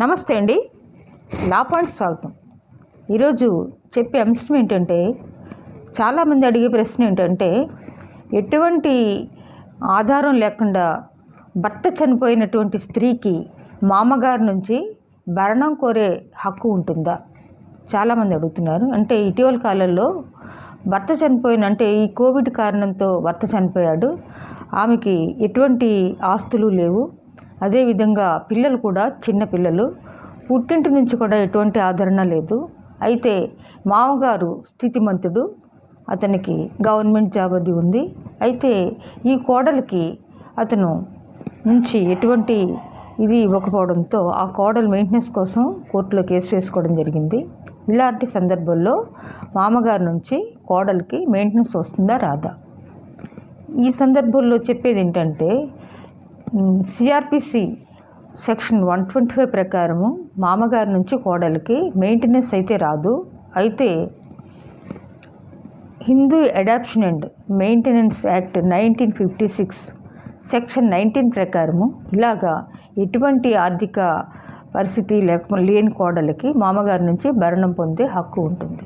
నమస్తే అండి. Law point స్వాగతం. ఈరోజు చెప్పే అంశం ఏంటంటే చాలామంది అడిగే ప్రశ్న ఏంటంటే ఎటువంటి ఆధారం లేకుండా భర్త చనిపోయినటువంటి స్త్రీకి మామగారి నుంచి భరణం కోరే హక్కు ఉంటుందా? చాలామంది అడుగుతున్నారు. అంటే ఇటీవల కాలంలో భర్త చనిపోయిన అంటే ఈ కోవిడ్ కారణంతో భర్త చనిపోయాడు. ఆమెకి ఎటువంటి ఆస్తులు లేవు. అదేవిధంగా పిల్లలు కూడా చిన్న పిల్లలు పుట్టింటి నుంచి కూడా ఎటువంటి ఆదరణ లేదు. అయితే మామగారు స్థితిమంతుడు అతనికి గవర్నమెంట్ జాబ్ అది ఉంది. అయితే ఈ కోడలికి అతను నుంచి ఎటువంటి ఇది ఇవ్వకపోవడంతో ఆ కోడలు మెయింటెనెన్స్ కోసం కోర్టులో కేసు వేసుకోవడం జరిగింది. ఇలాంటి సందర్భంలో మామగారి నుంచి కోడలికి మెయింటెనెన్స్ వస్తుందా రాదా? ఈ సందర్భంలో చెప్పేది ఏంటంటే CrPC section one twenty five ప్రకారము మామగారి నుంచి కోడలికి మెయింటెనెన్స్ అయితే రాదు. అయితే Hindu adoption and maintenance act nineteen fifty six section nineteen ప్రకారము ఇలాగా ఎటువంటి ఆర్థిక పరిస్థితి లేక లేని కోడలికి మామగారి నుంచి భరణం పొందే హక్కు ఉంటుంది.